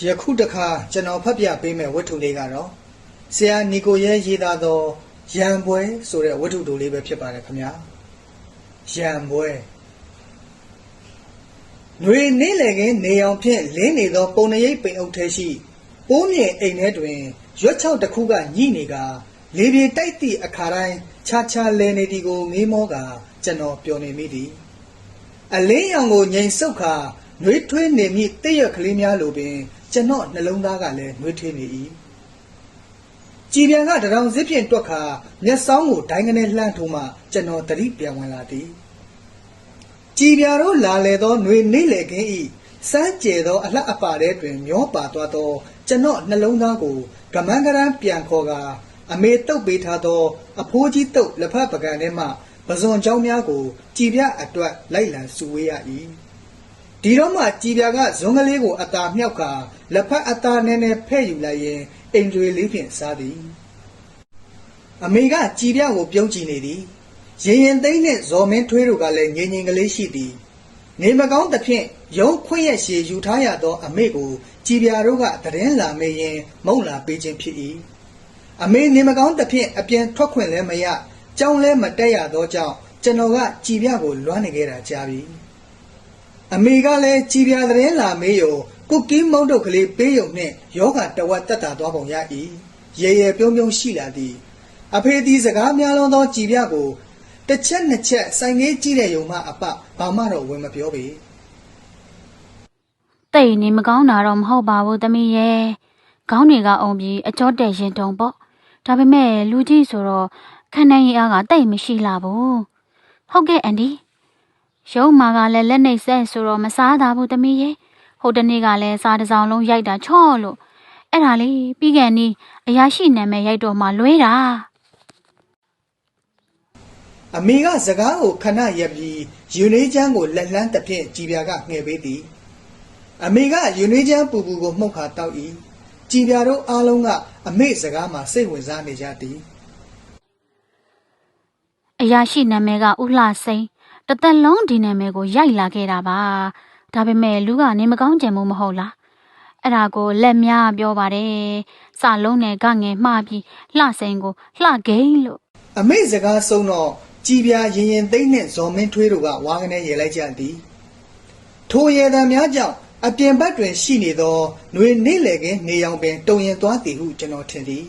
ယခုတခါကျွန်တော်ဖတ်ပြပေးမယ့်ဝတ္ထုလေးကတော့ဆရာနီကိုရဲရေးသားသောရံပွဲဆိုတဲ့ဝတ္ထုတိုလေးပဲဖြစ်ပါတယ်ခင်ဗျာရံပွဲຫນွေနေလေကင်းနေအောင်ဖြင့်လင်းနေသော ပုံနရိပ်ပိန်အုပ်ထဲရှိပိုးမြေအိမ်ထဲတွင်ရွက်ချောက်တစ်ခုကညှိနေကလေပြေတိုက်သည့်အခါတိုင်းခြားခြားလဲနေသည်ကိုမေးမောကကျွန်တော်ပျော်နေမိသည်အလင်းရောင်ကိုငိန်ဆုပ်ခါနှွေးထွေးနေမိတည့်ရက်ကလေးများလိုပင် ကျွန်တော်နှလုံးသားကလည်းနှွေးထွေးနေ၏ကြည်ပြန်ကတရောင်စစ်ဖြင့်တွက်ခါမျက်စောင်းကိုဒိုင်းကနေလှမ်းထိုးမှကျွန်တော်တတိပြန်ဝင်လာသည်ကြည်ပြာတို့လာလေသောနှွေနေလေခင်းဤစမ်းကျဲသောအလှအပါထဲတွင် မျောပါသွားသော ကျွန်တော်နှလုံးသားကိုကမန်းကရန်ပြန်ခေါ်ကာအမေတုတ်ပေးထားသော အဖိုးကြီးတုတ်လက်ဖက်ပကံထဲမှပဇွန်เจ้าများကို ကြည်ပြအတွက်လိုက်လံစုဝေးရ၏ ဒီတော့မှကြည်ပြကဇွန်ကလေးကိုအသာမြောက်ကာလက်ဖက်အသာနဲ့နဲ့ဖဲ့ယူလိုက်ရင်အိမ်တွေလေးဖြင့်စားသည်အမေကကြည်ပြကိုပြုံးကြည့်နေသည်ရင်ရင်သိမ့်နှင့်ဇော်မင်းထွေးတို့ကလည်းငြိမ်ငြိမ်ကလေးရှိသည်နေမကောင်းသဖြင့်ရုံးခွင့်ရရှည်ယူထားရသောအမေကိုကြည်ပြတို့ကတရင်လာမေးရင်မုံလာပေးခြင်းဖြစ်၏အမေနေမကောင်းသဖြင့်အပြန်ထွက်ခွင့်လည်းမရကြောင်းလည်းမတက်ရသောကြောင့်ကျွန်တော်ကကြည်ပြကိုလွမ်းနေခဲ့တာကြားပြီ အမေကလည်းကြည်ပြတရင်လာမေးရုံကုတ်ကင်းမုံတို့ကလေးပေးရုံနှင့်ယောဂတဝက်တက်တာသွားပုံရ၏ရေရေပြုံးပြုံးရှိလာသည်အဖေဒီစကားများလုံးသောကြည်ပြကိုတစ်ချက်နှစ်ချက်ဆိုင်ငေးကြည့်တဲ့ယုံမှအပဘာမှတော့ဝင်မပြောပေတိတ်နေမကောင်းတာတော့မဟုတ်ပါဘူးသမီးရဲ့ခေါင်းတွေကအုံပြီးအကျော်တက်ရင်တုံပေါ့ဒါပေမဲ့လူကြီးဆိုတော့ခံနိုင်ရည်အားကတိတ်မရှိလာဘူးဟုတ်ကဲ့အန်ဒီ ရုံမာကလည်းလက်နေဆက်ဆိုတော့မစားတာဘူးသမီးရဲ့ဟိုတနေ့ကလည်းစားတစ်စောင်းလုံးရိုက်တာချော့လို့အဲ့ဒါလေးပြီးကန်နီးအရာရှိနာမည်ရိုက်တော့မှလွဲတာအမေကစကားကိုခဏရပ်ပြီးယူနေချမ်းကိုလက်လန်းတစ်ဖြင့်ကြည်ပြကငှဲ့ပေးသည်အမေကယူနေချမ်းပူပူကိုမှုတ်ခါတောက်၏ကြည်ပြတို့အားလုံးကအမေစကားမှာစိတ်ဝင်စားနေကြသည်အရာရှိနာမည်ကဥလှစိန် တစ်သက်လုံးဒီနာမည်ကိုရိုက်လာခဲ့တာပါဒါပေမဲ့လူကနေမကောင်းကြံမှုမဟုတ်လားအဲ့ဒါကိုလက်များပြောပါတယ်စလုံးနဲ့ကငယ်မှားပြီးလှစိန်ကိုလှဂိမ်းလို့အမေစကားဆုံးတော့ကြည်ပြရင်ရင်သိမ့်နှင့်ဇော်မင်းထွေးတို့ကဝါကနေရေလိုက်ကြသည်ထိုရေတံများကြောင့်အပြင်ဘက်တွင်ရှိနေသောຫນွေနေလေကင်းနေရောင်ပင်တုံရင်သွားသည်ဟုကျွန်တော်ထင်သည်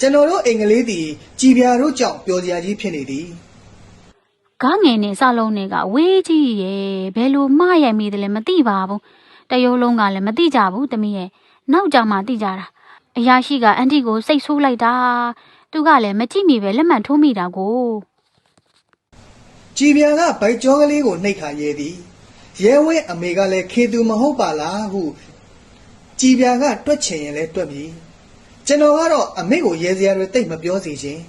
ကျွန်တော်တို့အင်္ဂလိပ်သည်ကြည်ပြတို့ကြောင့်ပျော်စရာကြီးဖြစ်နေသည် ကငယ်နဲ့စလုံးနဲ့ကဝေးကြီးရဲ့ဘယ်လိုမှားရိုက်မိတယ်လဲမသိပါဘူးတရိုးလုံးကလည်းမသိကြဘူးတမီးရဲ့နောက်ကြမှသိကြတာအရာရှိကအန်တီကိုစိတ်ဆိုးလိုက်တာသူကလည်းမကြည့်မိပဲလက်မှတ်ထိုးမိတာကိုကြည်ပြာကဗိုက်ကြောကလေးကိုနှိပ်ခါရဲသည်ရဲဝင်းအမေကလည်းခေသူမဟုတ်ပါလားဟုကြည်ပြာကတွက်ချင်ရင်လည်းတွက်ပြီကျွန်တော်ကတော့အမေကိုရဲစရာတွေတိတ်မပြောစီခြင်း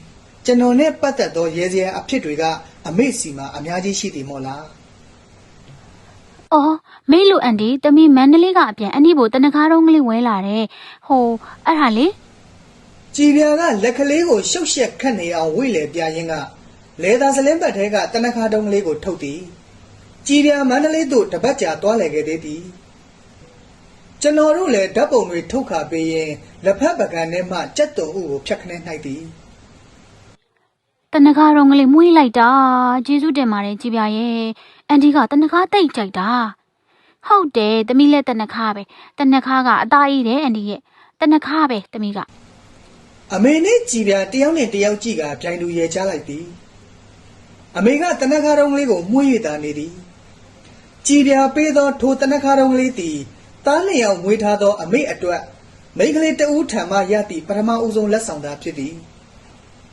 ကျွန်တော်နဲ့ပတ်သက်သောရဲစရာအဖြစ်တွေကအမေစီမှာအများကြီးရှိသည်မို့လား။အော်မေးလို့အန်ဒီတမီမန္တလေးကအပြန်အန်ဒီဘိုတနခါတော့ကလေးဝဲလာတယ်။ဟိုအဲ့ဒါလေကြည်ပြာကလက်ကလေးကိုရှုပ်ရှက်ခတ်နေအောင်ဝိလေပြရင်းကလေသာစလင်းဘက်ထဲကတနခါတုံးကလေးကိုထုတ်သည်ကြည်ပြာမန္တလေးသို့တပတ်ကြာသွားလည်ခဲ့သေးသည်ကျွန်တော်တို့လည်းဓာတ်ပုံတွေထုတ်ခါပေးရင်လက်ဖက်ပကံထဲမှကြက်တုံဥကိုဖြတ်ခနဲနှိုက်သည် တနခါတော့ကလေးမွေးလိုက်တာကျေးဇူးတင်ပါတယ်ကြည်ပြရဲ့အန်ဒီကတနခါတိတ်ကြိုက်တာဟုတ်တယ်တမီလည်းတနခါပဲတနခါကအသားကြီးတယ်အန်ဒီရဲ့တနခါပဲတမီကအမေနဲ့ကြည်ပြာတယောက်နဲ့တယောက်ကြည့်ကပြိုင်လူရဲချလိုက်သည်အမေကတနခါတုံးလေးကိုမှု၍တာနေသည်ကြည်ပြာပေးသောထိုတနခါတုံးလေးသည်တားလျောင်မွေးထားသော အမေအတွက်မိန်းကလေးတဦးထံမှရသည့်ပထမဦးဆုံးလက်ဆောင်သာဖြစ်သည်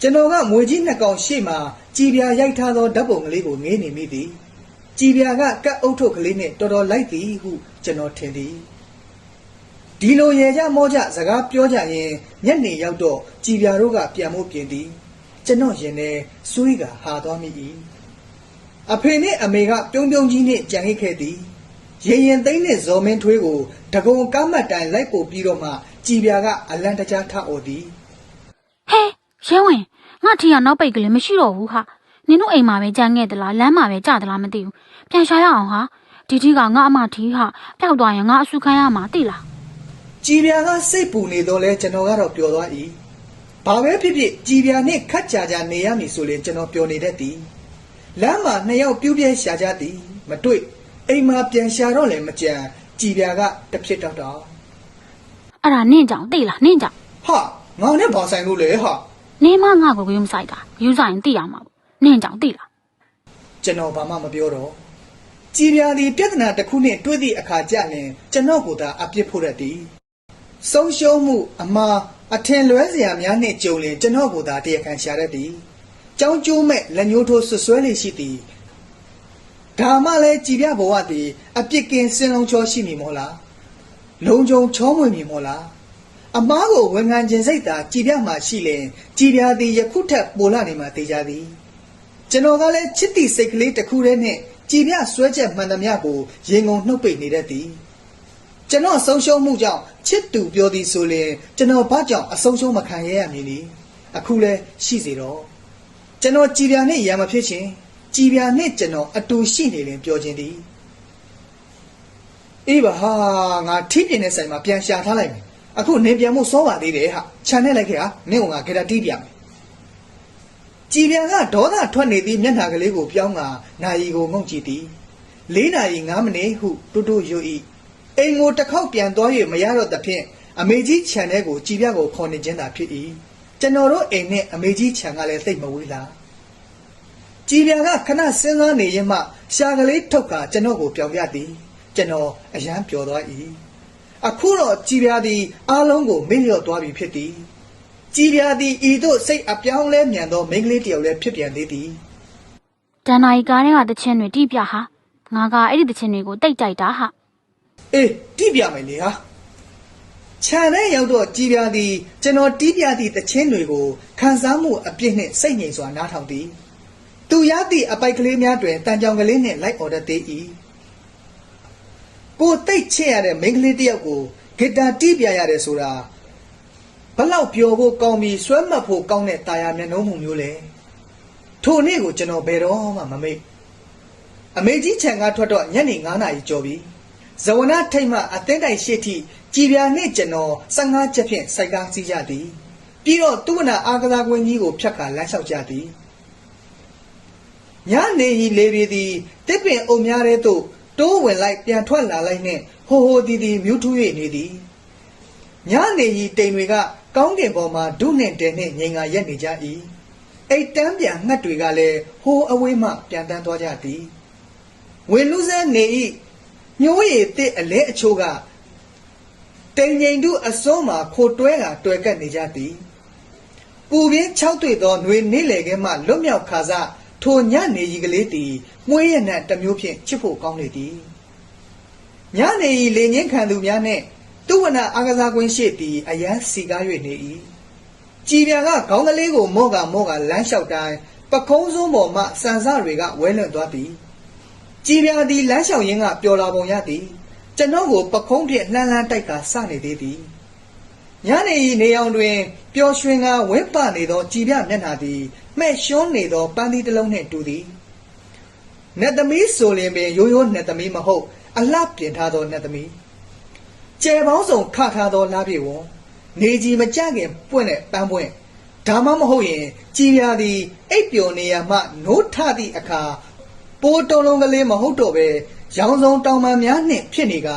ကျွန်တော်ကမွေကြီးနှစ်ကောင်ရှေ့မှာကြည်ပြာရိုက်ထားသောဓာတ်ပုံကလေးကိုငေးနေမိသည်ကြည်ပြာကကတ်အုပ်ထုပ်ကလေးနှင့်တော်တော်လိုက်သည်ဟုကျွန်တော်ထင်သည်ဒီလိုရေကြမောကြစကားပြောကြရင်ညက်နေရောက်တော့ကြည်ပြာတို့ကပြန်မို့ပြင်သည် ကျွန်တော်ရင်ထဲစွေးကဟာသွားမိ၏အဖေနဲ့အမေကပြုံးပြုံးကြီးနဲ့ကြံခဲ့ခဲ့သည်ရင်ရင်သိမ့်နဲ့ဇော်မင်းထွေးကိုတကုံကားမတ်တိုင်လိုက်ပို့ပြီးတော့မှကြည်ပြာကအလန့်တကြားထအော်သည်ဟဲ ရဲဝင်ငါထီကနောက်ပိတ်ကလေးမရှိတော့ဘူးဟာနင်တို့အိမ်မှာပဲကြမ်းခဲ့သလားလမ်းမှာပဲကြသလားမသိဘူးပြန်ရှာရအောင်ဟာဒီကြီးကငါအမထီဟာပျောက်သွားရင်ငါအဆူခံရမှာသိလားကြည်ပြာကစိတ်ပူနေတော့လဲကျွန်တော်ကတော့ပျော်သွား၏ဘာပဲဖြစ်ဖြစ်ကြည်ပြာနဲ့ခတ်ကြကြနေရမည်ဆိုလေကျွန်တော်ပျော်နေတတ်သည်လမ်းမှာနှစ်ယောက်ပြုတ်ပြဲရှာကြသည်မတွေ့အိမ်မှာပြန်ရှာတော့လည်းမကြံကြည်ပြာကတစ်ဖြစ်တော့တော့အဲ့ဒါနင့်ကြောင့်သိလားနင့်ကြောင့်ဟာငါနဲ့ဘာဆိုင်လို့လဲဟာ နင်းမငါ့ကိုဂရုမစိုက်တာယူဆိုင်သိရမှာပေါ့နင့်ကြောင့်သိလားကျွန်တော်ဘာမှမပြောတော့ကြည်ပြာဒီပြဿနာတစ်ခုနဲ့တွေ့သည့်အခါကျရင်ကျွန်တော်ကိုသာအပြစ်ဖို့ရသည်ဆုံးရှုံးမှုအမှားအထင်လွဲစရာများနဲ့ကြုံရင်ကျွန်တော်ကိုသာတရားခံရှာတတ်သည်ကြောင်းကျိုးမဲ့လက်ညှိုးထိုးဆွဆွဲလေရှိသည်ဒါမှလည်းကြည်ပြဘဝသည်အပြစ်ကင်းစင်လုံးချောရှိမည်မို့လားလုံခြုံချောမွေ့မည်မို့လား အမားကိုဝန်ခံခြင်းစိတ်သာကြည်ပြမှာရှိလင်ကြည်ပြသည်ယခုထက်ပိုလာနေမှသိကြသည်ကျွန်တော်ကလည်းချစ်တီစိတ်ကလေးတစ်ခုတည်းနဲ့ကြည်ပြဆွဲချက်မှန်သမျှကိုရင်ကုန်နှုတ်ပိတ်နေတတ်သည်ကျွန်တော်ဆုံးရှုံးမှုကြောင့်ချစ်သူပြောသည်ဆိုရင်ကျွန်တော်ဘာကြောင့်အဆုံးရှုံးမခံရရမည်နည်းအခုလဲရှိစေတော့ကျွန်တော်ကြည်ပြနဲ့ရံမဖြစ်ချင်းကြည်ပြနဲ့ကျွန်တော်အတူရှိနေရင်ပြောခြင်းသည်အေးပါဟာငါထိပြင်းတဲ့ဆိုင်မှာပြန်ရှာထားလိုက်မယ် အခုနေပြန်မှုစောပါသေးတယ်ဟာခြံနဲ့လိုက်ခဲ့ဟာနင့်ကငါဂရတီးပြမယ်ကြည်ပြန်ကဒေါသထွက်နေသည့်မျက်နှာကလေးကိုပြောင်းကနာယီကိုငုံကြည့်သည်၄နာရီ၅မိနစ်ဟုတူတူယူ၏အိမ်ကိုတစ်ခေါက်ပြန်သွား၍မရတော့သဖြင့်အမေကြီးခြံထဲကိုကြည်ပြကိုခေါ်နေခြင်းသာဖြစ်၏ကျွန်တော်တို့အိမ်နဲ့အမေကြီးခြံကလည်းသိပ်မဝေးလားကြည်ပြန်ကခဏစဉ်းစားနေရင်မှရှာကလေးထုတ်ကကျွန်တော်ကိုပြောင်းပြသည်ကျွန်တော်အယမ်းပျော်သွား၏ အခုတော့ကြည်ပြသည်အားလုံးကိုမေ့လျော့သွားပြီဖြစ်သည်ကြည်ပြာသည်ဤသို့စိတ်အပြောင်းလဲမြန်သောမိန်းကလေးတစ်ယောက်လည်းဖြစ်ပြန်သေးသည်တန်နာရီကားတွေကတချင်းတွေတိပြဟာငါကအဲ့ဒီတချင်းတွေကိုတိတ်ကြိုက်တာဟာအေးတိပြမယ်လေဟာခြံထဲရောက်တော့ကြည်ပြာသည်ကျွန်တော်တီးပြသည့်တခြင်းတွေကိုခံစားမှုအပြည့်နှင့်စိတ်ငြိမ်စွာနားထောင်သည်သူရသည့်အပိုက်ကလေးများတွင်တန်ကြောင်ကလေးနှင့်လိုက်အော်တတ်သေး၏ ကိုတိတ်ချစ်ရတဲ့မိန်းကလေးတစ်ယောက်ကိုဂီတာတီးပြရတယ်ဆိုတာဘလောက်ပျော်ဖို့ကောင်းပြီးဆွဲမှတ်ဖို့ကောင်းတဲ့တာယာမျက်နှာမှုမျိုးလဲထိုနေ့ကိုကျွန်တော်ဘယ်တော့မှမမေ့အမေကြီးခြံကထွက်တော့ညနေ9နာရီကျော်ပြီဇဝနထိတ်မှအသင်းတိုင်ရှိထိကြည်ပြာနဲ့ကျွန်တော်15ချက်ဖြင့်စိုက်ကားစီးကြသည်ပြီးတော့သူ့ဝနာအာကစားကွင်းကြီးကိုဖြတ်ခါလမ်းလျှောက်ကြသည်ညနေရီလေပြေသည်တစ်ပင်အုံများတဲ့သို့ တိုးဝင်လိုက်ပြန်ထွက်လာလိုက်နှင့်ဟိုဟိုတီတီမြူးထူး၍နေသည်ညနေကြီးတိမ်တွေက ကောင်းကင်ပေါ်မှာဒုနဲ့တဲနဲ့ငိန်ငါရက်နေကြ၏အိတ်တန်းပြန်ငှက်တွေကလည်းဟိုးအဝေးမှပြန်တန်းသွားကြသည်ဝေလူစဲနေ၏ညိုးရည်တစ်အလဲအချိုးကတိမ်ငိန်တို့အစွန်းမှာခိုတွဲကတွေ့ကပ်နေကြသည်ပူပြင်း၆တွေ့သောຫນွေနေလေခဲမှလွတ်မြောက်ခါစား ထိုညနေကြီးကလေးသည်မွေးရနံ့တစ်မျိုးဖြင့်ချစ်ဖို့ကောင်းလေသည်ညနေဤလေငင်းခံသူများနှင့်သူဝနာအာကစားကွင်းရှိသည်အရန်စီကား၍နေ၏ကြည်ပြာကခေါင်းကလေးကိုမော့ကမော့ကလမ်းလျှောက်တိုင်းပခုံးစုံးပေါ်မှစံစတွေကဝဲလွန်သွားသည်ကြည်ပြာသည်လမ်းလျှောက်ရင်းကပျော်လာပုံရသည်ကျွန်တော်ကိုပခုံးဖြင့်လှမ်းလှမ်းတိုက်ကစနေသေးသည် ညနေဤနေအောင်တွင်ပျော်ရွှင်ကဝင်းပနေသောကြည်ပြမျက်နှာသည်မှဲ့ရှွန်းနေသောပန်းသီးတစ်လုံးနှင့်တူသည်နတ်သမီးဆိုရင်ပင်ရိုးရိုးနတ်သမီးမဟုတ် အလှပြင်ထားသောနတ်သမီးကျယ်ပေါင်းစုံခထားသောလားပြေဝံနေကြီးမကြခင်ပွင့်တဲ့ပန်းပွင့်ဒါမှမဟုတ်ရင်ကြည်ပြာသည်အိပ်ပျော်နေရမှနိုးထသည့်အခါပိုးတုံးလုံးကလေးမဟုတ်တော့ပဲ ရောင်စုံတောင်ပန်များနှင့်ဖြစ်နေက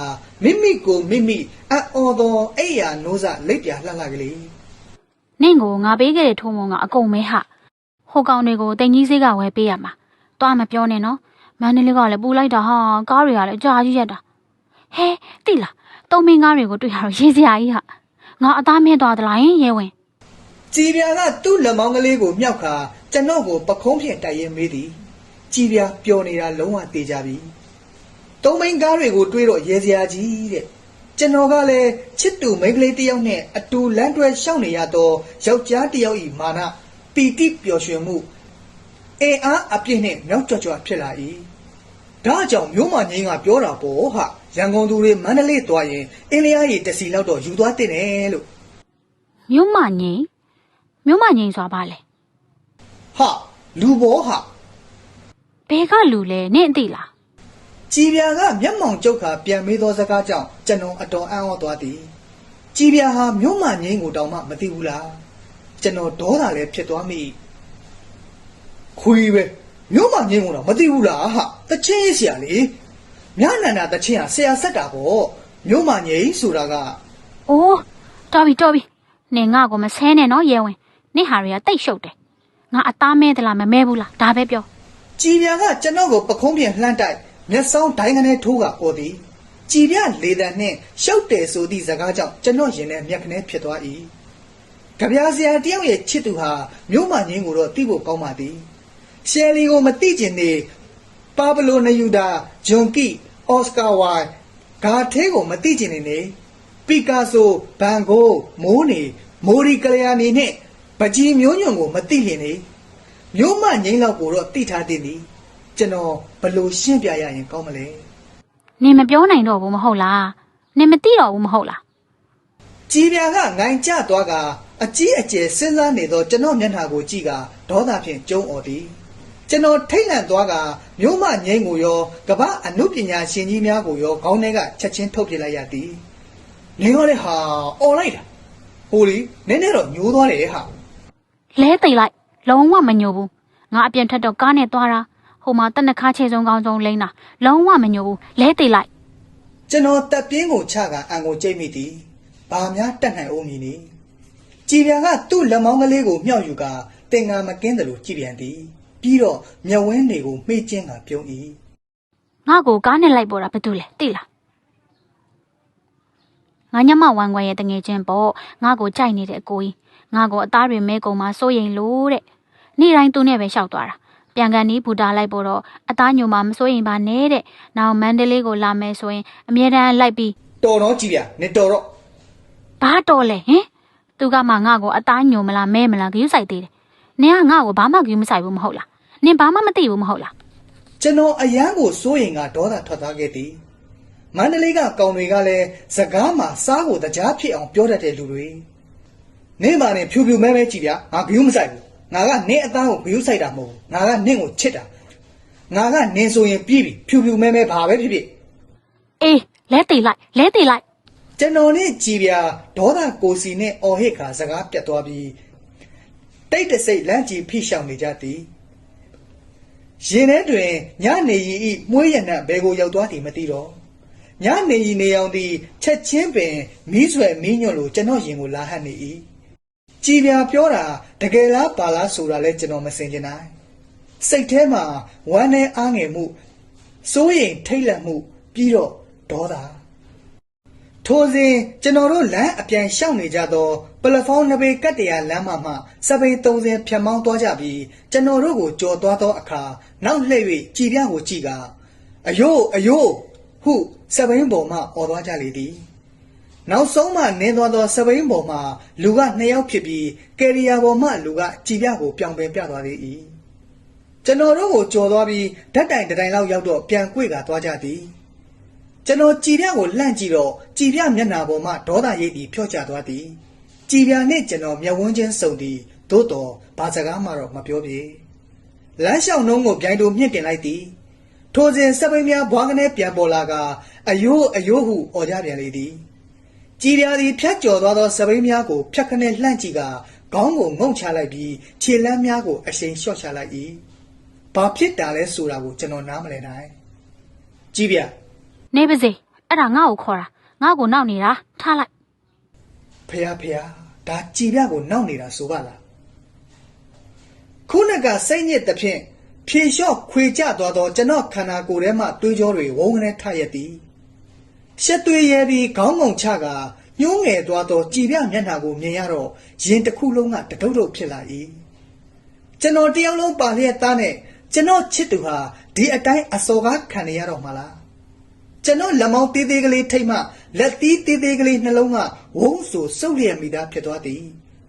မိမိကိုမိမိအံ့ဩသောအိယာနိုးစလိပ်ပြလှလှကလေးနင့်ကိုငါပေးခဲ့တဲ့ထုံးမုံကအကုန်မဲဟာဟိုကောင်တွေကိုတင်ကြီးစေးကဝယ်ပေးရမှာတွားမပြောနဲ့နော်မန္တလေးကလည်းပူလိုက်တာဟာကားတွေကလည်းအကြာကြီးရက်တာဟဲတိလားတုံးမင်းကားတွေကိုတွေ့ရတော့ရေးစရာကြီးဟာငါအသားမဲသွားသလားယင်ရဲဝင်ကြည်ပြာကသူ့လက်မောင်းကလေးကိုမြောက်ခါကျွန်တော်ကိုပခုံးဖြင့်တိုက်ရင်မေးသည်ကြည်ပြာပျော်နေတာလုံးဝတေချပြီ သုံးမိန်ကားတွေကိုတွေးတော့ရဲစရာကြီးတဲ့ကျွန်တော်ကလည်းချစ်တူမိန်းကလေးတစ်ယောက်နဲ့အတူလမ်းတွဲရှောက်နေရတော့ယောက်ျားတစ်ယောက်ဤမာနပီတိပျော်ရွှင်မှုအင်အားအပြည့်နဲ့မြောက်ကြွကြွဖြစ်လာ၏ဒါကြောင့်မျိုးမငင်းကပြောတာပေါ့ဟာရန်ကုန်သူတွေမန္တလေးသွားရင်အင်းလျားရီတစ်စီလောက်တော့ယူသွားတင်တယ်လို့မြို့မငိန်မြို့မငိန်ဆိုတာဘာလဲဟာလူဘောဟာဘဲကလူလဲနင့်အသိလား ကြည်ပြာကမျက်မှောင်ကျုပ်ခါပြန်မေးသောစကားကြောင့်ကျွန်တော်အတော်အံ့ဩသွားသည်ကြည်ပြာဟာမြို့မငိမ့်ကိုတောင်မှမသိဘူးလားကျွန်တော်ဒေါသလည်းဖြစ်သွားမိခွေးပဲမြို့မငိမ့်ကိုတော့မသိဘူးလားဟာတချင်းရေးဆရာလေမြနန္ဒာတချင်းဟာဆရာဆက်တာပေါ့မြို့မငိမ့်ဆိုတာက။အိုးတော်ပြီတော်ပြီ။နေငါ့ကိုမဆဲနဲ့နော်ရဲဝင်။နေဟာတွေကတိတ်ရှုပ်တယ်။ငါအသားမဲသလားမမဲဘူးလားဒါပဲပြောကြည်ပြာကကျွန်တော်ကိုပခုံးပြင်လှမ်းတိုက် မျက်စောင်းဒိုင်းကနေထိုးကအော်သည်ကြည်ပြာလေတံနှင့်ရှုပ်တယ်ဆိုသည့်စကားကြောင့်ကျွန်တော်ရင်ထဲမျက်ခနဲဖြစ်သွား၏ကြပြာဆရာတယောက်ရဲ့ချစ်သူဟာမြို့မငင်းကိုတော့သိဖို့ကောင်းပါသည်ရှယ်လီကိုမသိကျင်နေပါဘလိုနယူဒါဂျွန်ကီအော်စကာဝိုင်ဂါသေးကိုမသိကျင်နေနေပီကာဆိုဗန်ဂိုးမိုးနေမိုရီကလျာနီနှင့်ပကြီးမျိုးညွန့်ကိုမသိလျင်နေမျိုးမငိမ့်လောက်ကိုတော့တိထားတင်သည် ကျွန်တော်ဘယ်လို့ရှင်းပြရရင်ကောင်းမလဲ။နေမပြောနိုင်တော့ဘူးမဟုတ်လား။နေမသိတော့ဘူးမဟုတ်လားကြည်ပြာကငိုင်ကျသွားကအကြီးအကျယ်စဉ်းစားနေသောကျွန်တော်မျက်နှာကိုကြည့်ကဒေါသဖြင့်ကျုံអော်သည်ကျွန်တော်ထိတ်လန့်သွားကမျိုးမငိမ့်ကိုရောကမ္ဘာအမှုပညာရှင်ကြီးများကိုရောခေါင်းထဲကချက်ချင်းထုတ်ပြလိုက်ရသည်နေရောလေဟာអော်လိုက်တာဟိုလေနည်းနည်းတော့ညိုးသွားတယ်ဟာ။လဲသိမ့်လိုက်လုံးဝမညိုဘူး။ငါအပြင်ထက်တော့ကားနဲ့သွားတာ။ ဟိုမှာတက်နှခါခြေစုံကောင်းစုံလိမ့်တာလုံးဝမညိုဘူး။လဲသိမ့်လိုက်ကျွန်တော်တက်ပြင်းကိုချကအံကိုကြိတ်မိသည်။ဘာများတက်နိုင်အောင်မည်နည်း။ကြည်ပြန်ကသူ့လက်မောင်းကလေးကိုမြှောက်ယူကတင်ငါမကင်းတယ်လို့ကြည်ပြန်သည်။ပြီးတော့မျက်ဝန်းတွေကိုမှေ့ကျင်းကပြုံး၏။ငါ့ကိုကားနဲ့လိုက်ပေါ်တာဘာတူလဲသိလား။ငါညမဝမ်ခွဲရဲ့တငယ်ချင်းပေါ့ငါ့ကိုကြိုက်နေတဲ့အကိုကြီးငါ့ကိုအသားတွေမဲကုန်မှစိုးရိမ်လို့တဲ့နေ့တိုင်းသူနဲ့ပဲရှောက်သွားတာ ပြန်ကန်နီးဘူတာလိုက်ပေါ်တော့အသားညိုမှမစိုးရိမ်ပါနဲ့တဲ့နောက်မန္တလေးကိုလာမယ်ဆိုရင်အမြဲတမ်းလိုက်ပြီးတော်တော့ကြည်ပြန်နေတော်တော့ဘာတော်လဲဟင်သူကမှငါ့ကိုအသားညိုမလားမဲမလားဂယုစိုက်သေးတယ်နင်ကငါ့ကိုဘာမှဂယုမစိုက်ဘူးမဟုတ်လားနင်ဘာမှမသိဘူးမဟုတ်လားကျွန်တော်အရန်ကိုစိုးရင်ကဒေါသထွက်သွားခဲ့သည်။မန္တလေးကကောင်တွေကလည်းစကားမှာစားကိုတကြားဖြစ်အောင်ပြောတတ်တဲ့လူတွေ။နေမှနဲ့ဖြူဖြူမဲမဲကြည်ပြငါဂယုမဆိုင်ဘူး။ ငါကနင်းအသားကိုဂယုဆိုင်တာမဟုတ်ဘူး။ငါကနင်းကိုချစ်တာ။ငါကနင်းဆိုရင်ပြီးပြီဖြူဖြူမဲမဲဘာပဲဖြစ်ဖြစ်အေးလဲတိတ်လိုက်လဲတိတ်လိုက်ကျွန်တော်နဲ့ကြည်ပြဒေါသကိုစီနဲ့အော်ဟစ်ခါစကားပြတ်သွားပြီးတိတ်တဆိတ်လန့်ကြည့်ဖိရှောင်နေကြသည်ရင်ထဲတွင်ညနေရီဤမွေးရနံ့ဘယ်ကိုရောက်သွားသည်မသိတော့ညနေရီနေအောင်သည်ချက်ချင်းပင်မီးဆွဲမီးညွန့်လိုကျွန်တော်ရင်ကိုလာဟပ်နေ၏ ကြည်ပြပြောတာတကယ်လားပါလားဆိုတာလဲကျွန်တော်မစင်ကျင်နိုင်စိတ်ထဲမှာဝမ်းနဲ့အားငယ်မှုစိုးရိမ်ထိတ်လန့်မှုပြီးတော့ဒေါသထိုစဉ်ကျွန်တော်တို့လမ်းအပြန်ရှောက်နေကြသောပလက်ဖောင်းနှစ်ပေကတ်တရာလမ်းမမှစပိန်30ဖြတ်မောင်းသွားကြပြီးကျွန်တော်တို့ကိုကြော်သွားသောအခါနောက်လှည့်၍ကြည်ပြကိုကြည့်ကအယိုးအယိုးဟုစပိန်ပေါ်မှអော်သွားကြလေသည် နောက်ဆုံးမှနင်းသွားသောစပိန်ပေါ်မှလူကနှစ်ယောက်ဖြစ်ပြီးကယ်ရီယာပေါ်မှလူကကြည်ပြကိုပြောင်ပင်ပြသွားသေး၏ကျွန်တော်တို့ကိုကြော်သွားပြီးဓာတ်တိုင်တစ်တိုင်လောက်ရောက်တော့ပြန်ကြွေကသွားကြသည်ကျွန်တော်ကြည်ပြကိုလှန့်ကြည့်တော့ကြည်ပြမျက်နှာပေါ်မှာဒေါသရိပ်ပြီးဖြော့ကျသွားသည်ကြည်ပြနဲ့ကျွန်တော်မျက်ဝန်းချင်းစုံသည်သို့တော်ဘာစကားမှတော့မပြောပြေလမ်းလျှောက်နှုံးကိုပြိုင်တူမြင့်တင်လိုက်သည်ထိုစဉ်စပိန်များဘွားကနေပြန်ပေါ်လာကအယိုးအယိုးဟုអော်ကြပြန်လေသည် ကြည်ပြသည်ဖြတ်ကျော်သွားသောစပိန်များကိုဖြတ်ခနဲ့လှန့်ကြည့်ကခေါင်းကိုငုံချလိုက်ပြီးခြေလမ်းများကိုအရှိန်လျှော့ချလိုက်၏ဘာဖြစ်တာလဲဆိုတာကိုကျွန်တော်နားမလည်နိုင်ကြည်ပြနေပါစေအဲ့ဒါငါ့ကိုခေါ်တာငါ့ကိုနောက်နေတာထားလိုက်ဖះဖះဒါကြည်ပြကိုနောက်နေတာဆိုပါလားခုနကစိတ်ညစ်သဖြင့်ဖြေလျှော့ခွေကျသွားသောကျွန်တော်ခန္ဓာကိုယ်ထဲမှတွေးကြောတွေဝုန်းကနေထရက်သည် ရှက်သွေးရဲပြီးခေါင်းငုံချကညှိုးငယ်သွားသောကြည်ပြမျက်နှာကိုမြင်ရတော့ရင်တစ်ခုလုံးကတဒုတ်ဒုတ်ဖြစ်လာ၏ကျွန်တော်တယောက်လုံးပါလျက်သားနဲ့ကျွန်တော်ချစ်သူဟာဒီအတိုင်းအစော်ကားခံနေရတော့မှာလားကျွန်တော်လက်မောင်းသေးသေးကလေးထိတ်မှလက်သီးသေးသေးကလေးနှလုံးကဝုန်းဆိုစုပ်လျက်မိသားဖြစ်သွားသည်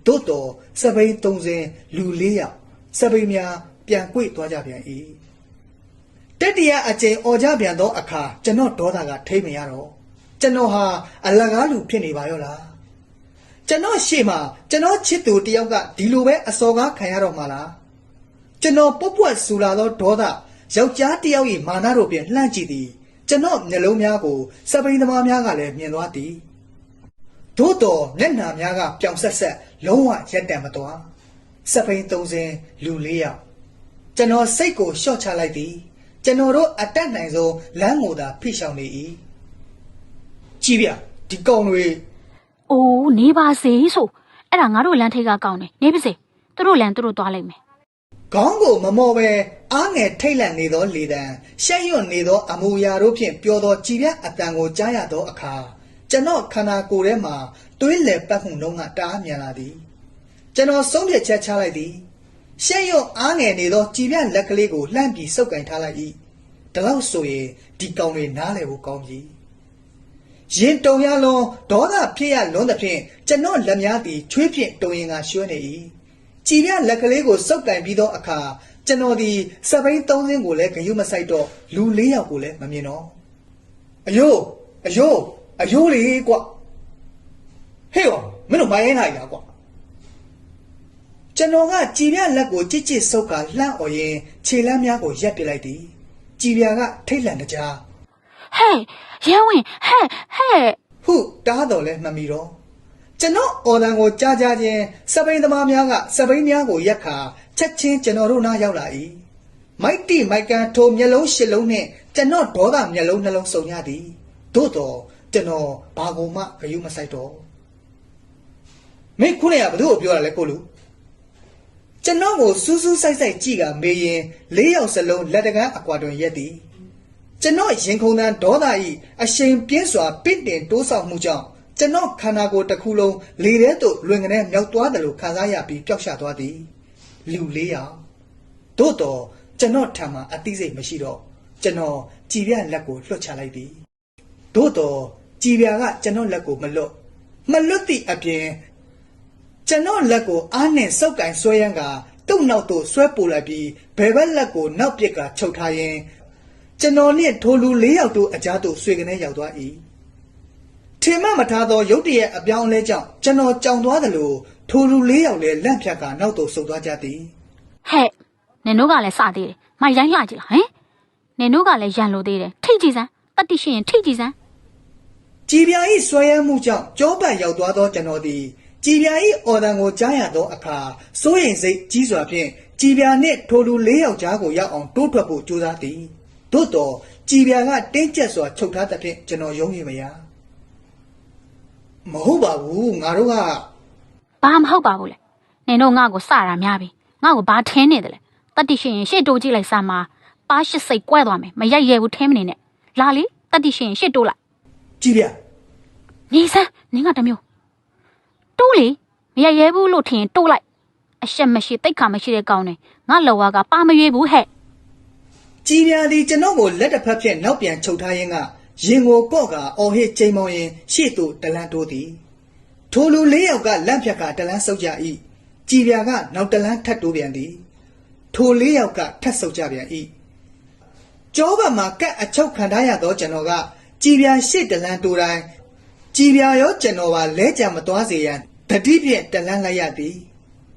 သို့တော်စပိန်30လူ4ယောက်စပိန်များပြန်ကွေ့သွားကြပြန်၏တတိယအကြိမ်អော်ကြပြန်သောအခါကျွန်တော်ဒေါသကထိတ်မရတော့ ကျွန်တော်ဟာအလကားလူဖြစ်နေပါရောလားကျွန်တော်ရှေ့မှာကျွန်တော်ချစ်သူတယောက်ကဒီလိုပဲအစော်ကားခံရတော့မှာလားကျွန်တော်ပုတ်ပွက်ဆူလာသောဒေါသယောက်ျားတစ်ယောက်၏မာနတို့ဖြင့်လှမ်းကြည့်သည်ကျွန်တော်မျက်လုံးများကိုစပိန်သမားများကလည်းမြင်သွားသည်သို့သို့တော်မျက်နှာများကပြောင်ဆက်ဆက်လုံးဝရက်တံမသွားစပိန်သုံးစင်းလူလေးယောက်ကျွန်တော်စိတ်ကိုလျှော့ချလိုက်သည်ကျွန်တော်တို့အတက်နိုင်ဆုံးလမ်းကိုသာဖိရှောင်နေ၏ ကြည့်ဗျဒီကောင်တွေ။အိုးနေပါစေဆိုအဲ့ဒါငါတို့လမ်းထိပ်ကကောင်းတယ်နေပါစေသူတို့လမ်းသူတို့သွားလိုက်မယ်ခေါင်းကိုမမော်ပဲအားငယ်ထိတ်လန့်နေသောလေတံရှက်ရွံ့နေသောအမူအရာတို့ဖြင့်ပျော်သောကြည်ပြအတန်ကိုကြားရသောအခါကျွန်တော်ခန္ဓာကိုယ်ထဲမှသွေးလည်ပတ်မှုလုံးကတအားမြန်လာသည်ကျွန်တော်ဆုံးဖြတ်ချက်ချလိုက်သည်ရှက်ရွံ့အားငယ်နေသောကြည်ပြလက်ကလေးကိုလှမ်းပြီးစုပ်ကင်ထားလိုက်၏ဒါလို့ဆိုရင်ဒီကောင်တွေနားလည်ဖို့ကောင်းပြီ ရင်တုံရလွန်ဒေါသဖြစ်ရလွန်းသဖြင့်ကျွန်တော်လက်များသည်ချွေးဖြင့်တုံရင်ကရွှဲနေ၏ကြည်ပြလက်ကလေးကိုစုပ်ကင်ပြီးသောအခါကျွန်တော်သည်စပိန်သုံးစင်းကိုလည်းဂယုမဆိုင်တော့လူ၄ယောက်ကိုလည်းမမြင်တော့အယိုးအယိုးအယိုးလေးကွဟေ့ရောမင်းတို့မရိုင်းနိုင်လားကွကျွန်တော်ကကြည်ပြလက်ကိုကြစ်ကြစ်ဆုပ်ကလှမ်းអော်ရင်ခြေလမ်းများကိုရက်ပစ်လိုက်သည်ကြည်ပြကထိတ်လန့်တကြား။ ဟဲ့ရဲဝင်ဟဲ့ဟဲ့ဟုတားတော်လဲမှတ်မိတော့ကျွန်တော်အော်တန်ကိုကြားကြားချင်းစပိန်သမားများကစပိန်များကိုရက်ခါချက်ချင်းကျွန်တော်တို့နားရောက်လာ၏မိုက်တီမိုက်ကန်ထိုမျက်လုံးရှစ်လုံးနှင့်ကျွန်တော်ဒေါသမျက်လုံးနှလုံးစုံရသည်သို့တော်ကျွန်တော်ဘာကိုမှဂယုမဆိုင်တော့မင်းခုနကဘသူ့ကိုပြောတာလဲကိုလူကျွန်တော်ကိုစူးစူးဆိုင်ဆိုင်ကြည့်ကမေးရင်လေးယောက်စလုံးလက်တကန်းအကွာတွင်ရက်သည် ကျွန်တော်ရင်ခုန်တန်းဒေါသဤအရှိန်ပြင်းစွာပင့်တင်တိုးဆောင်မှုကြောင့်ကျွန်တော်ခန္ဓာကိုယ်တစ်ခုလုံးလေထဲသို့လွင်ကနေမြောက်သွားတယ်လို့ခံစားရပြီးပျောက်ရှသွားသည်လူလေးယောက်သို့တော်ကျွန်တော်ထံမှာအသိစိတ်မရှိတော့ကျွန်တော်ကြည်ပြလက်ကိုလွှတ်ချလိုက်သည်သို့တော်ကြည်ပြကကျွန်တော်လက်ကိုမလွတ်မလွတ်သည့်အပြင်ကျွန်တော်လက်ကိုအားနဲ့စုပ်ကင်ဆွဲရန်ကသူ့နောက်သို့ဆွဲပို့လိုက်ပြီးဘယ်ဘက်လက်ကိုနောက်ပစ်ကချုပ်ထားရင် ကျွန်တော်နှင့်ထိုလူ၄ယောက်တို့အကြားသို့ဆွေကနေရောက်သွား၏ထင်မှမထားသောရုတ်တရက်အပြောင်းအလဲကြောင့်ကျွန်တော်ကြောင်သွားသလိုထိုလူ၄ယောက်လည်းလန့်ဖြတ်ကနောက်သို့ဆုတ်သွားကြသည်ဟဲ့နင်တို့ကလည်းစသေးတယ်။မိုက်ရိုင်းလှကြည့်လားဟင်။နင်တို့ကလည်းရန်လိုသေးတယ်ထိတ်ကြည့်စမ်းတတ်တိရှိရင်ထိတ်ကြည့်စမ်းကြည်ပြာ၏ဆွဲရမှုကြောင့်ကြောပတ်ရောက်သွားသောကျွန်တော်သည်ကြည်ပြာ၏အော်တန်ကိုကြားရသောအခါစိုးရိမ်စိတ်ကြီးစွာဖြင့်ကြည်ပြာနှင့်ထိုလူ၄ယောက်ကြားကိုရောက်အောင်တိုးထွက်ဖို့ကြိုးစားသည် သို့တော်ကြည်ပြာကတင်းကျပ်စွာချုပ်ထားသဖြင့်ကျွန်တော်ယုံကြည်မရမဟုတ်ပါဘူးငါတို့က။ဘာမဟုတ်ပါဘူးလေ။နင်တို့ငါ့ကိုစတာများပြီ။ငါ့ကိုဘာထင်းနေတယ်လဲ။တတ်တိရှိရင်ရှေ့တိုးကြည့်လိုက်စမ်းပါ။ပါရှစ်စိတ်ကွဲသွားမယ်။မရိုက်ရဲဘူးထင်းမနေနဲ့။လာလေတတ်တိရှိရင်ရှေ့တိုးလိုက်ကြည်ပြ။နေစမ်းနင်ကတစ်မျိုး။တိုးလေမရိုက်ရဲဘူးလို့ထင်ရင်တိုးလိုက်။အရှက်မရှိတိတ်ခါမရှိတဲ့ကောင်းနေ။ငါလော်ဝါကပါမရွေးဘူးဟဲ့ ကြည်ပြာသည်ကျွန်တော်ကိုလက်တစ်ဖက်ဖြင့်နောက်ပြန်ချုပ်ထားရင်းကရင်ကိုကော့ကအော်ဟစ်ချိန်မောင်းရင်ရှေ့သို့တလန်းတိုးသည်ထိုလူလေးယောက်ကလန့်ဖြတ်ကတလန်းဆုပ်ကြ၏ကြည်ပြာကနောက်တလန်းထပ်တိုးပြန်သည်ထိုလေးယောက်ကထပ်ဆုပ်ကြပြန်၏ကျောဘက်မှာကက်အချုပ်ခံထားရသောကျွန်တော်ကကြည်ပြာရှေ့တလန်းတိုးတိုင်းကြည်ပြာရောကျွန်တော်ပါလဲကြမသွားစေရန်တတိဖြင့်တလန်းလိုက်ရသည်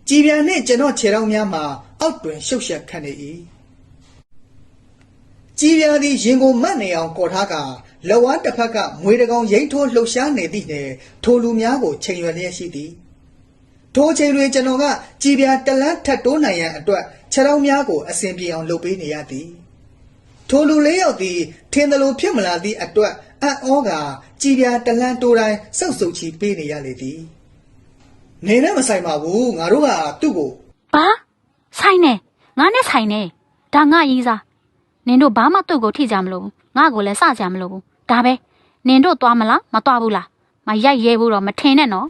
ကြည်ပြာနှင့်ကျွန်တော်ခြေထောက်များမှာအောက်တွင်ရှုပ်ရှက်ခတ်နေ၏ ကြည်ပြာသည်ရင်ကိုမတ်နေအောင်ကော်ထားကလက်ဝါးတစ်ဖက်ကမွေတကောင်ရိမ့်ထိုးလှုပ်ရှားနေသည့်နှင့်ထိုလူများကိုချိန်ရွယ်လျက်ရှိသည်ထိုချိန်တွင်ကျွန်တော်ကကြည်ပြာတလန်းထပ်တိုးနိုင်ရန်အတွက်ခြေထောက်များကိုအစဉ်ပြေအောင်လုပ်ပေးနေရသည်ထိုလူလေးယောက်သည်ထင်သလိုဖြစ်မလာသည့်အတွက်အံ့ဩကကြည်ပြာတလန်းတိုးတိုင်းစုပ်စုပ်ချီပေးနေရလေသည်နေနဲ့မဆိုင်ပါဘူးငါတို့ကသူ့ကို။ဘာဆိုင်နေငါနဲ့ဆိုင်နေဒါငါရေးစား နင်တို့ဘာမှသူ့ကိုထိကြမလို့ဘူးငါကိုလည်းစကြမလို့ဘူးဒါပဲနင်တို့သွားမလားမသွားဘူးလားမရိုက်ရဲဘူးတော့မထင်နဲ့နော်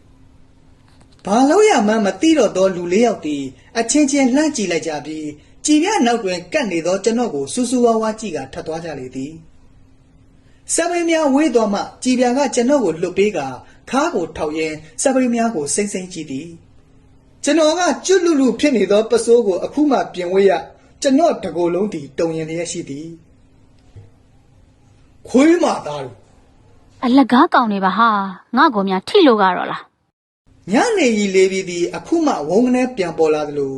ဘာလို့ရမှန်းမသိတော့သောလူလေးယောက်သည်အချင်းချင်းလှမ်းကြည့်လိုက်ကြပြီးကြည်ပြနောက်တွင်ကပ်နေသောကျွန်တော်ကိုစူးစူးဝါးဝါကြည့်ကထပ်သွားကြလေသည်စပိန်များဝေးတော်မှကြည်ပြကကျွန်တော်ကိုလွတ်ပေးကခါးကိုထောက်ရင်းစပိန်များကိုစိမ့်စိမ့်ကြည့်သည်ကျွန်တော်ကကျွတ်လူလူဖြစ်နေသောပစိုးကိုအခုမှပြင်ဝေးရ ကျွန်တော်တကိုယ်လုံးသည်တုံရင်လျက်ရှိသည်ခွေးမသားတို့အလကားကောင်နေပါဟာငါကိုများထိလို့ကတော့လားညနေကြီးလေးပြီးသည်အခုမှဝုန်းကနေပြန်ပေါ်လာသလို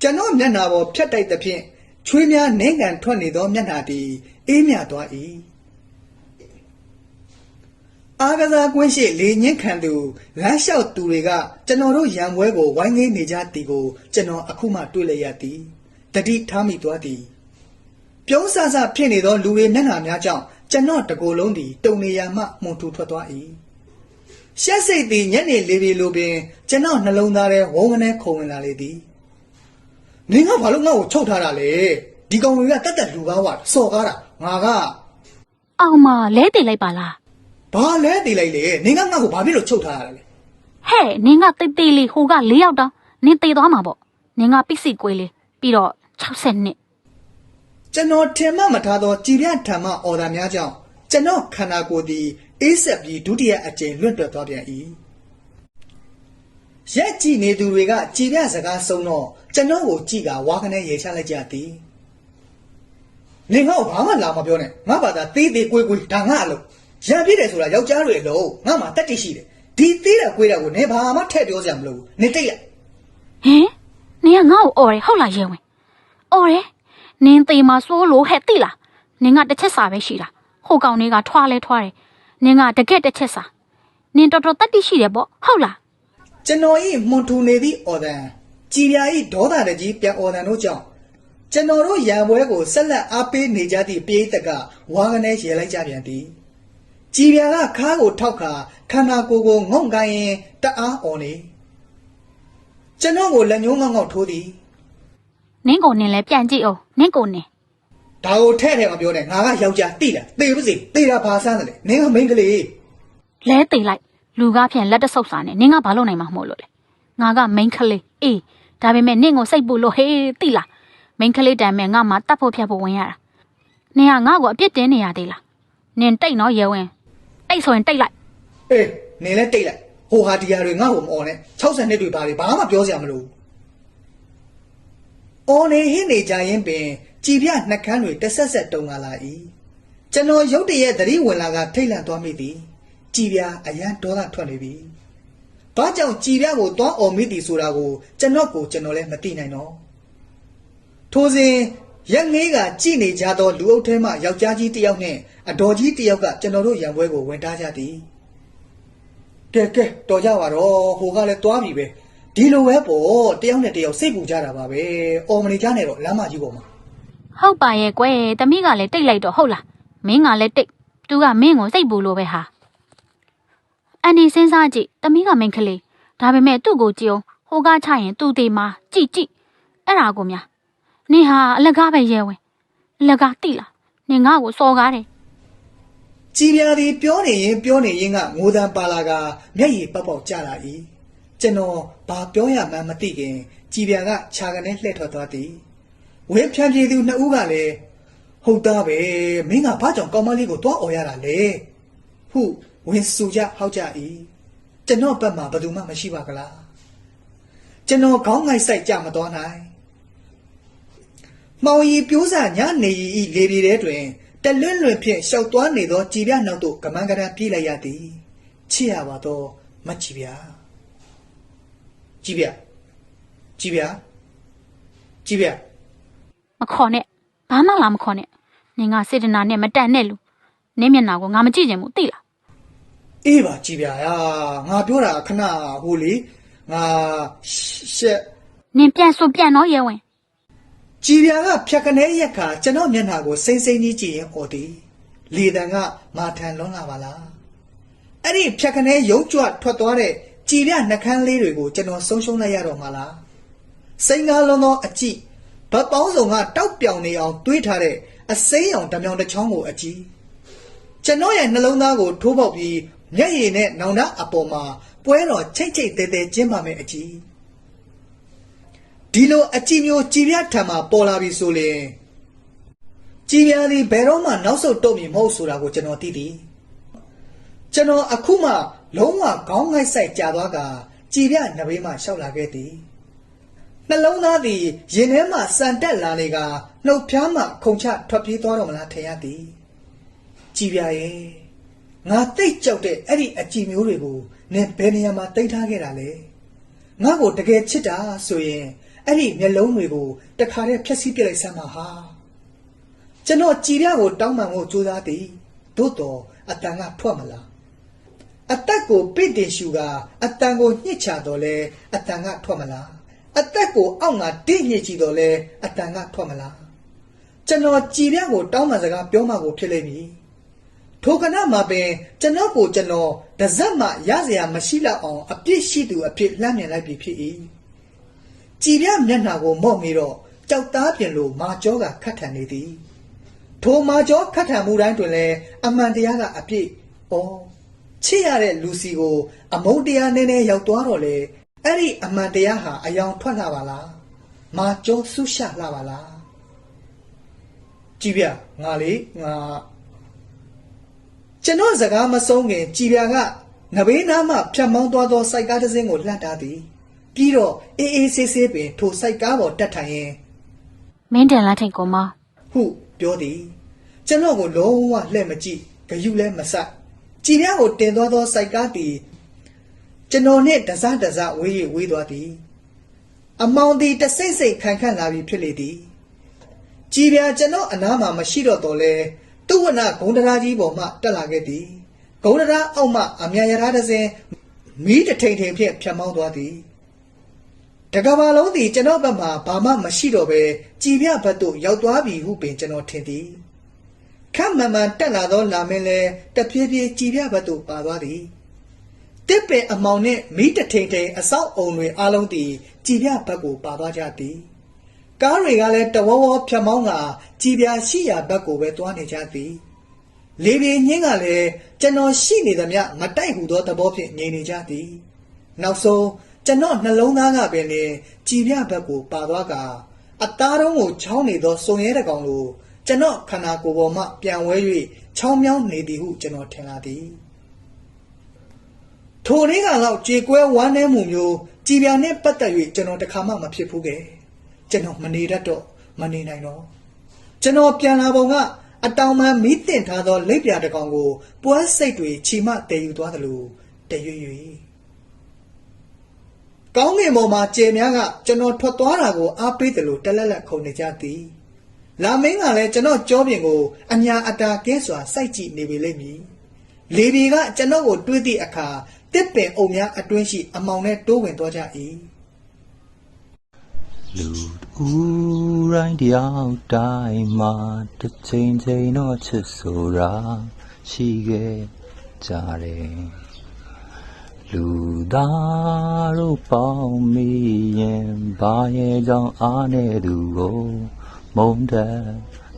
ကျွန်တော်မျက်နှာပေါ်ဖြတ်တိုက်သဖြင့်ချွေးများနှင်းကန်ထွက်နေသောမျက်နှာသည်အေးမြသွား၏အားကစားကွင်းရှိလေညင်းခံသူလမ်းလျှောက်သူတွေကကျွန်တော်တို့ရံပွဲကိုဝိုင်းငင်းနေကြသည်ကိုကျွန်တော်အခုမှတွေ့လျက်သည် တတိထားမိသွားသည်ပြုံးဆဆဖြစ်နေသောလူတွေမျက်နှာများကြောင့်ကျွန်တော်တကိုယ်လုံးသည်တုံနေရမှမှုန်ထူထွက်သွား၏ရှက်စိတ်သည်ညနေလေးပြီလိုပင်ကျွန်တော်နှလုံးသားထဲဝုန်းကနေခုန်ဝင်လာလေသည်နင်ကဘာလို့ငါ့ကိုချုပ်ထားတာလဲဒီကောင်တွေကတက်တက်လူကားဝါစော်ကားတာငါကအောင်မလဲတည်လိုက်ပါလားဘာလဲတည်လိုက်လေနင်ကငါ့ကိုဘာဖြစ်လို့ချုပ်ထားရတာလဲဟဲ့နင်ကတိတ်တိတ်လေးဟိုက၄ယောက်တောင်နင်တေသွားမှာပေါ့နင်ကပစ်စီကွေးလေးပြီးတော့ 60နှစ်ကျွန်တော်ထင်မှမထားသောကြည်ပြဓမ္မအော်ဒါများကြောင့်ကျွန်တော်ခန္ဓာကိုယ်သည်အေးဆက်ပြီးဒုတိယအကြိမ်လွတ်တွတ်သွားပြန်၏ရက်ကြည့်နေသူတွေကကြည်ပြစကားဆုံးတော့ကျွန်တော်ကိုကြည့်ကဝါကနေရေချလိုက်ကြသည်နင်ငါ့ကိုဘာမှလာမပြောနဲ့ငါဘာသာသေးသေးကွေးကွေးဒါငါအလုပ်ရံပြည့်တယ်ဆိုတာယောက်ျားတွေအလုပ်ငါမှတက်တိရှိတယ်ဒီသေးတာကွေးတာကိုနင်ဘာမှထည့်ပြောစရာမလိုဘူးနင်တိတ်လိုက်ဟင်နင်ကငါ့ကိုអော်တယ်ဟုတ်လားရဲဝင် អော်တယ်နင်တေမှာစိုးလို့ဟဲ့တိလားနင်ကတစ်ချက်စာပဲရှိတာဟိုကောင်လေးကထွားလဲထွားတယ်နင်ကတကက်တစ်ချက်စာနင်တော်တော်တက်တိရှိတယ်ပေါ့ဟုတ်လားကျွန်တော်ဤမွန်ထူနေသည့်အော်ဒန်ကြည်ပြာဤဒေါသတကြီးပြန်အော်ဒန်တို့ကြောင့်ကျွန်တော်တို့ရံပွဲကိုဆက်လက်အားပေးနေကြသည့်ပရိသတ်ကဝါကနေရေလိုက်ကြပြန်သည်ကြည်ပြာကခါးကိုထောက်ခါခန္ဓာကိုယ်ကိုငုံကိုင်းရင်တအားအော်နေကျွန်တော်ကိုလက်ညှိုးငေါက်ငေါက်ထိုးသည် နင်ကိုနင်လဲပြန်ကြည့်အောင်နင်ကိုနင်ဒါကိုထဲ့ထဲမပြောနဲ့ငါကယောက်ျားတိလားတေပါစေတေတာဘာဆန်းတယ်လဲနင်းကမိန်းကလေးလဲတေလိုက်လူကားဖြင့်လက်တဆုပ်စာနဲ့နင်ကဘာလုပ်နိုင်မှာမဟုတ်လို့လေငါကမိန်းကလေးအေးဒါပေမဲ့နင်ကိုစိတ်ပူလို့ဟေးတိလားမိန်းကလေးတမ်းမဲ့ငါမှတတ်ဖို့ဖြတ်ဖို့ဝင်ရတာနင်ကငါ့ကိုအပြစ်တင်နေရသေးလားနင်တိတ်နော်ရဲဝင်တိတ်ဆိုရင်တိတ်လိုက်အေးနင်းလည်းတိတ်လိုက်ဟိုဟာဒီဟာတွေငါ့ကိုမအော်နဲ့60နှစ်တွေပါလေဘာမှပြောစရာမလိုဘူး။ အော်နေဟင်းနေကြရင်ပင်ကြည်ပြနှက်ခမ်းတွေတဆက်ဆက်တုံလာလာ၏။ကျွန်တော်ရုတ်တရက်သတိဝင်လာကထိတ်လန့်သွားမိသည်။ကြည်ပြအရန်ဒေါသထွက်နေပြီ။ဘာကြောင့်ကြည်ပြကိုသွားអော်မိသည်ဆိုတာကိုကျွန်တော်ကိုကျွန်တော်လည်းမသိနိုင်တော့။ထိုစဉ်ရက်ငေးကကြည်နေကြသောလူအုပ်ထဲမှယောက်ျားကြီးတစ်ယောက်နှင့်အတော်ကြီးတစ်ယောက်ကကျွန်တော်တို့ရံပွဲကိုဝင်တားကြသည်။ကဲကဲတော်ကြပါတော့ဟိုကလည်းသွားပြီပဲ။ ဒီလိုပဲပေါ့တယောက်နဲ့တယောက်စိတ်ပူကြတာပါပဲ။အော်မနေကြနဲ့တော့လမ်းမကြီးပေါ်မှာဟုတ်ပါရဲ့ကွယ်တမိကလည်းတိတ်လိုက်တော့ဟုတ်လားမင်းကလည်းတိတ်သူကမင်းကိုစိတ်ပူလို့ပဲဟာအန်ဒီစဉ်းစားကြည့်တမိကမိန်းကလေးဒါပေမဲ့သူ့ကိုကြည့်အောင်ဟိုကားချရင်သူ့သေးမှာကြည့်ကြည့်အဲ့ဒါကိုများနင်ဟာအလကားပဲရဲဝင်အလကားတိလားနင်ငါ့ကိုစော်ကားတယ်ကြည်ပြာသည်ပြောနေရင်ပြောနေရင်ကငိုတန်ပါလာကမျက်ရည်ပေါက်ပေါက်ကျလာ၏ ကျွန်တော်ဘာပြောရမှန်းမသိခင်ကြည်ပြာကခြာကနေလှည့်ထွက်သွားသည်ဝင်းဖြန့်ပြေသူနှစ်ဦးကလည်းဟုတ်သားပဲမင်းကဘာကြောင့်ကောင်းမလေးကိုတွားអော်ရတာလဲဟုဝင်းစုကြဟောက်ကြ၏ကျွန်တော်ဘက်မှာဘယ်သူမှမရှိပါကလားကျွန်တော်ခေါင်းငိုက်ဆိုင်ကြမသွားနိုင်မောင်ရီပြိုးစာညနေရီဤလေပြေထဲတွင်တလွန့်လွန့်ဖြင့်ရှောက်သွားနေသောကြည်ပြနောက်သို့ကမန်းကရန်ပြေးလိုက်ရသည်ချစ်ရပါတော့မကြည်ပြ ကြည်ပြကြည်ပြကြည်ပြမခေါ်နဲ့ဘာမှလာမခေါ်နဲ့နင်ကစေတနာနဲ့မတန်နဲ့လူနင်းမျက်နှာကိုငါမကြည့်ချင်ဘူးသိလားအေးပါကြည်ပြရာငါပြောတာခဏဟိုလေငါရှက်နင်ပြန်ဆိုပြန်တော့ရဲဝင်ကြည်ပြာကဖြတ်ကနေရက်ခါကျွန်တော်မျက်နှာကိုစိမ့်စိမ့်ကြီးကြည့်ရင်អော်သည်လေတံကမာထန်လွန်းလာပါလားအဲ့ဒီဖြတ်ကနေရုံးကြွထွက်သွားတဲ့ ကြည်ပြနှကန်းလေးတွေကိုကျွန်တော်ဆုံးရှုံးလိုက်ရတော့မှာလားစိန်ကားလွန်သောအကြည့်ဗတ်ပေါင်းစုံကတောက်ပြောင်နေအောင်တွေးထားတဲ့အစိမ်းရောင်တစ်မြောင်တစ်ချောင်းကိုအကြည့်ကျွန်တော်ရဲ့နှလုံးသားကိုထိုးပေါက်ပြီးမျက်ရည်နဲ့နောင်တအပေါ်မှာပွဲတော်ချိတ်ချိတ်တဲတဲကျင်းပါမယ်အကြည့်ဒီလိုအကြည့်မျိုးကြည်ပြထံမှာပေါ်လာပြီဆိုရင်ကြည်ပြသည်ဘယ်တော့မှနောက်ဆုတ်တော့မည်မဟုတ်ဆိုတာကိုကျွန်တော်သိသည်ကျွန်တော်အခုမှ လုံးဝခေါင်းငိုက်ဆိုင်ကြာသွားကကြည်ပြနဘေးမှရှောက်လာခဲ့သည်နှလုံးသားသည်ရင်ထဲမှစံတက်လာနေကနှုတ်ဖျားမှခုန်ချထွက်ပြေးသွားတော့မလားထင်ရသည်ကြည်ပြရဲ့ငါတိတ်ကြောက်တဲ့အဲ့ဒီအကြည့်မျိုးတွေကိုနင်ဘယ်နေရာမှာတိတ်ထားခဲ့တာလဲငါ့ကိုတကယ်ချစ်တာဆိုရင်အဲ့ဒီမျက်လုံးတွေကိုတခါတည်းဖျက်ဆီးပြလိုက်စမ်းပါဟာကျွန်တော်ကြည်ပြကိုတောင်းပန်ဖို့ကြိုးစားသည်သို့တော်အတန်ကထွက်မလာ အသက်ကိုပိတ်တင်ရှူကာအတန်ကိုညှစ်ချတော်လဲအတန်ကထွက်မလားအသက်ကိုအောက်ငါတင်းညှစ်ကြည့်တော်လဲအတန်ကထွက်မလားကျွန်တော်ကြည်ပြကိုတောင်းပန်စကားပြောမှကိုဖြစ်လိမ့်မည်ထိုကဏမှာပင်ကျွန်တော်ကိုကျွန်တော်တစက်မှရစရာမရှိတော့အောင်အပြစ်ရှိသူအဖြစ်လှမ်းမြင်လိုက်ပြီဖြစ်၏ကြည်ပြမျက်နှာကိုမော့မိတော့ကြောက်သားပြင်လိုမာကြောကခတ်ထန်နေသည်ထိုမာကျော်ခတ်ထန်မှုတိုင်းတွင်လည်းအမှန်တရားကအပြည့်ဩ ချစ်ရတဲ့လူစီကို အမုန်းတရားနည်းနည်းရောက်သွားတော့လေအဲ့ဒီအမှန်တရားဟာအယောင်ထွက်လာပါလားမာကျော်ဆုရှလာပါလားကြည်ပြငါလေငါကျွန်တော်စကားမဆုံးခင်ကြည်ပြကငဘေးနားမှဖြတ်မောင်းသွားသောစိုက်ကားတစ်စင်းကိုလှမ်းထားသည်ပြီးတော့အေးအေးဆေးဆေးပင်ထိုစိုက်ကားပေါ်တက်ထိုင်ရင်မင်းတန်လက်ထိတ်ကိုမဟုပြောသည်ကျွန်တော်ကိုလုံးဝလှဲ့မကြည့်ဂယုလည်းမဆက် ကြည်ပြားကိုတင်သွားသောစိုက်ကားသည်ကျွန်တော်နှင့်တစတစဝေး၍ဝေးသွားသည် အမောင်သည်တစိမ့်စိမ့်ခံခန့်လာပြီဖြစ်လေသည်ကြည်ပြားကျွန်တော်အနားမှာမရှိတော့တော့လဲသူ့ဝနဂုံတရာကြီးပေါ်မှတက်လာခဲ့သည်ဂုံတရာအောက်မှအမြရထားတစ်စင်းမီးတထိန်ထိန်ဖြင့်ဖြတ်မောင်းသွားသည်တကဘာလုံးသည်ကျွန်တော်ဘက်မှာဘာမှမရှိတော့ပဲကြည်ပြဘက်သို့ရောက်သွားပြီဟုပင်ကျွန်တော်ထင်သည် ခက်မှန်မှန်တက်လာသောလာမင်းလဲတဖြည်းဖြည်းကြည်ပြဘက်သို့ပါသွားသည်တစ်ပင်အမောင်နှင့်မိတထိန်ထိန်အဆောက်အုံတွေအားလုံးသည်ကြည်ပြဘက်ကိုပါသွားကြသည်ကားတွေကလည်းတဝဝဖြတ်မောင်းကကြည်ပြရှိရာဘက်ကိုပဲသွားနေကြသည်လေပြေညင်းကလည်းကျွန်တော်ရှိနေသမျှမတိုက်ဟုသောသဘောဖြင့်ငြိမ်နေကြသည် နောက်ဆုံးကျွန်တော်နှလုံးသားကပင်လေကြည်ပြဘက်ကိုပါသွားကအသားတုံးကိုချောင်းနေသောစုံရဲတကောင်လို ကျွန်တော်ခန္ဓာကိုယ်ပေါ်မှပြန်ဝဲ၍ချောင်းမြောင်းနေသည်ဟုကျွန်တော်ထင်လာသည်ထိုနေ့ကတော့ကြေကွဲဝမ်းနည်းမှုမျိုးကြည်ပြနဲ့ပတ်သက်၍ကျွန်တော်တခါမှမဖြစ်ဘူးခဲ့ကျွန်တော်မနေတတ်တော့မနေနိုင်တော့ကျွန်တော်ပြန်လာပုံကအတောင်မှန်မီးတင်ထားသောလက်ပြတကောင်ကိုပွဲစိတ်တွေချီမတည်ယူသွားသလိုတရွရွကောင်းကင်ပေါ်မှာကြယ်များကကျွန်တော်ထွက်သွားတာကိုအားပေးတယ်လို့တက်လက်လက်ခုန်နေကြသည်။ လာမင်းကလည်းကျွန်တော်ကြောပြင်ကိုအညာအတာကဲစွာစိုက်ကြည့်နေပေလိမ့်မည်။လေဘီကကျွန်တော်ကိုတွေးသည့်အခါတစ်ပင်အုံများအတွင်းရှိအမောင်နဲ့တိုးဝင်သွားကြ၏။လူဦးတိုင်းတယောက်တိုင်းမှာတစ်ချိန်ချိန်တော့ချစ်ဆိုတာရှိခဲ့ကြတယ်လူသားတို့ပေါင်းမိရင်ဘာရဲ့ကြောင့်အားနဲ့သူကို မုန်းတတ်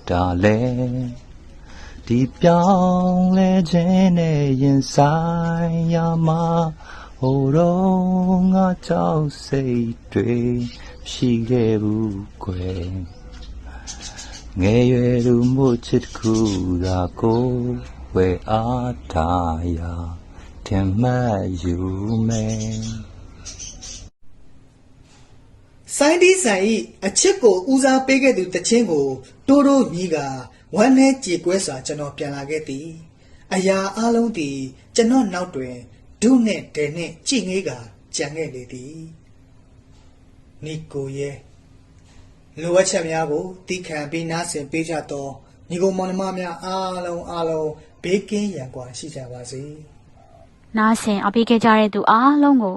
တာလဲဒီပြောင်းလဲခြင်းနဲ့ရင်ဆိုင်ရမှာဟိုတော့ငါကြောက်စိတ်တွေရှိခဲ့ဘူးကွယ်ငယ်ရွယ်သူမို့ချစ်တစ်ခုသာကိုဝဲအားထားရာထင်မှတ်ယူမယ် ဆိုင်းဒီဆိုင်ဤအချစ်ကိုဦးစားပေးခဲ့သူတချင်းကိုတိုးတိုးညီးကဝမ်းနဲ့ကြေကွဲစွာကျွန်တော်ပြန်လာခဲ့သည်အရာအလုံးသည်ကျွန်တော်နောက်တွင်ဒုနဲ့ဒဲနဲ့ကြည်ငေးကကြံခဲ့လေသည်နီကိုရဲ့လိုအပ်ချက်များကိုတီးခံပြီးနားဆင်ပေးကြတော့ညီကိုမောင်နှမများအားလုံးအားလုံးဘေးကင်းရန်ကွာရှိကြပါစေနားဆင်အပေးခဲ့ကြတဲ့သူအားလုံးကို